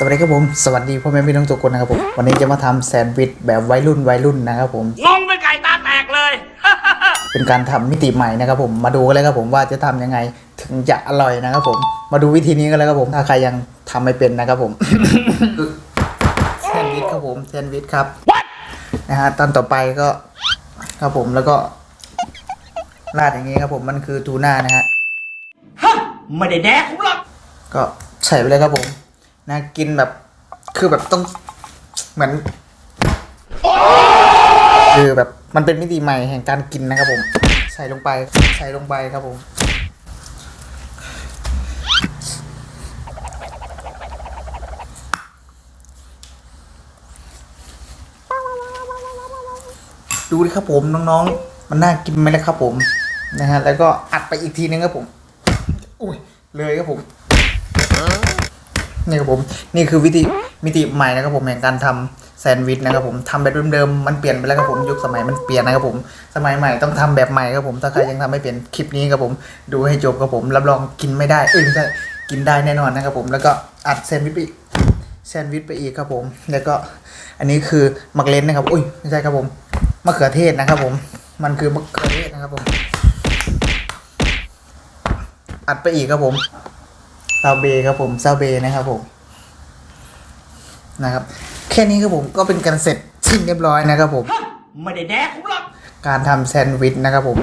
สวัสดีครับผม สวัสดีพ่อแม่พี่น้องทุกคนนะครับผม วันนี้จะมาทำแซนด์วิชแบบวัยรุ่นวัยรุ่นนะครับผมงงเป็นไก่ตาแตกเลย เป็นการทำมิติใหม่นะครับผม มาดูกันเลยครับผมว่าจะทำยังไงถึงจะอร่อยนะครับผม มาดูวิธีนี้กันเลยครับผม ถ้าใครยังทำไม่เป็นนะครับผม แซนด์วิชครับผม แซนด์วิชครับ นะฮะตอนต่อไปก็ครับผมแล้วก็ราดอย่างนี้ครับผม มันคือทูน่านะฮะ ฮะ ไม่ได้แดกผมหรอก ก็ใส่ไปเลยครับผม นะกินแบบคือแบบต้องเหมือนคือแบบมันเป็นมิติใหม่แห่งการกินนะครับผม ใส่ลงไปใส่ลงไปครับผมดูดิครับผมน้องๆ มันน่ากินไหมล่ะครับผมนะฮะแล้วก็อัดไปอีกทีนึงครับผม อุ้ยเลยครับผม นี่ครับผมนี่คือวิธีมิติใหม่นะครับผมแห่งการทำแซนด์วิชนะครับผมทำแบบเดิมๆมันเปลี่ยนไปแล้วครับผมยุคสมัยมันเปลี่ยนนะครับผม สมัยใหม่ต้องทำแบบใหม่ครับผมถ้าใครยังทำไม่เป็นคลิปนี้ครับผมดูให้จบครับผมรับรองกินไม่ได้เอ้ยไม่ใช่กินได้แน่นอนนะครับผมแล้วก็อัดแซนด์วิชไปแซนด์วิชไปอีกครับผม แล้วก็อันนี้คือมักเลนนะครับอุ้ยไม่ใช่ครับผมมะเขือเทศนะครับผม มันคือมะเขือเทศนะครับผมอัดไปอีกครับผม ซาเบครับผมซาเบนะครับผมนะครับ แค่นี้ครับผมก็เป็นการเสร็จสิ้นเรียบร้อยนะครับผมไม่ได้แดกผมหรอกการทำแซนด์วิชนะครับผม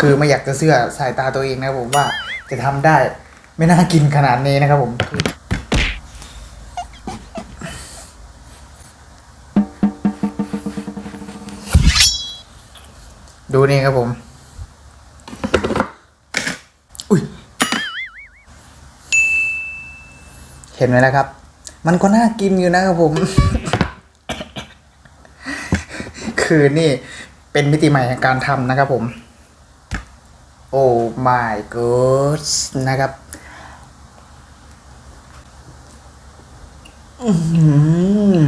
คือไม่อยากจะเชื่อสายตาตัวเองนะครับผมว่าจะทำได้ไม่น่ากินขนาดนี้นะครับผมดูนี่ครับผม อุ้ย เห็นไหมนะครับ มันก็น่ากินอยู่นะครับผม คือนี่เป็นมิติใหม่แห่งการทำนะครับผม โอ้ my god นะครับอื้อหือ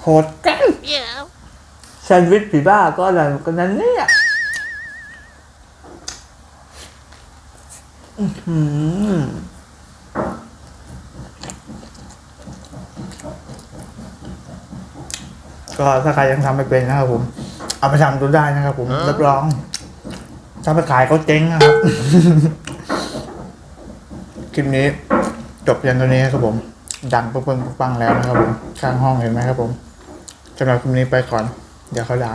โหดจังแซนด์วิชผีบ้าก็อร่อยเหมือนกันนั้นเนี่ยอื้อหื ก็ถ้าใครยังทำไม่เป็นนะครับผม เอาไปทำดูได้นะครับผมรับรองถ้าไปขายก็เจ๊งนะครับ คลิปนี้จบเพียงเท่านี้ครับผม ดังปึ้งปึ้งปังแล้วนะครับผมข้างห้องเห็นไหมครับผมสำหรับคลิปนี้ไปก่อน เดี๋ยวเขาด่า